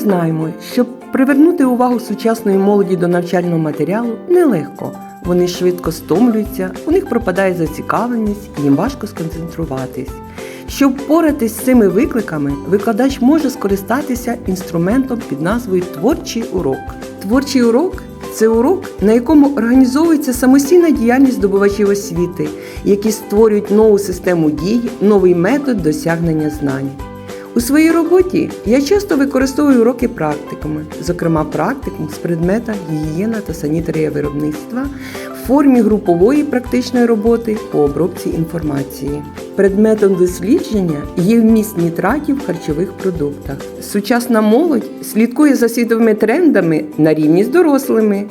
знаємо, що привернути увагу сучасної молоді до навчального матеріалу нелегко. Вони швидко стомлюються, у них пропадає зацікавленість, їм важко сконцентруватись. Щоб впоратись з цими викликами, викладач може скористатися інструментом під назвою Творчий урок. Творчий урок це урок, на якому організовується самостійна діяльність здобувачів освіти, які створюють нову систему дій, новий метод досягнення знань. У своїй роботі я часто використовую уроки практиками, зокрема практикум з предмета гігієна та санітарія виробництва в формі групової практичної роботи по обробці інформації. Предметом дослідження є вміст нітратів в харчових продуктах. Сучасна молодь слідкує за світовими трендами на рівні з дорослими.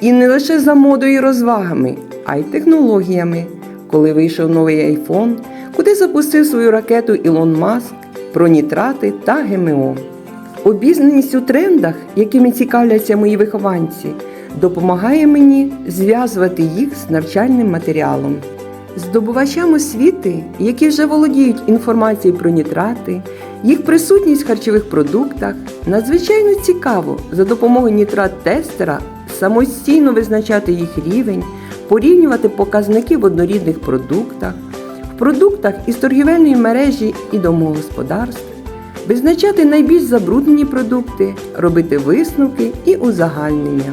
І не лише за модою і розвагами, а й технологіями. Коли вийшов новий iPhone, куди запустив свою ракету Ілон Маск, про нітрати та ГМО. Обізнаність у трендах, якими цікавляться мої вихованці, допомагає мені зв'язувати їх з навчальним матеріалом. Здобувачам освіти, які вже володіють інформацією про нітрати, їх присутність в харчових продуктах, надзвичайно цікаво за допомогою нітрат-тестера самостійно визначати їх рівень, порівнювати показники в однорідних продуктах, продуктах із торгівельної мережі і домогосподарств, визначати найбільш забруднені продукти, робити висновки і узагальнення.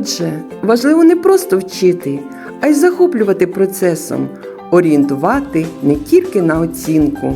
Отже, важливо не просто вчити, а й захоплювати процесом, орієнтувати не тільки на оцінку.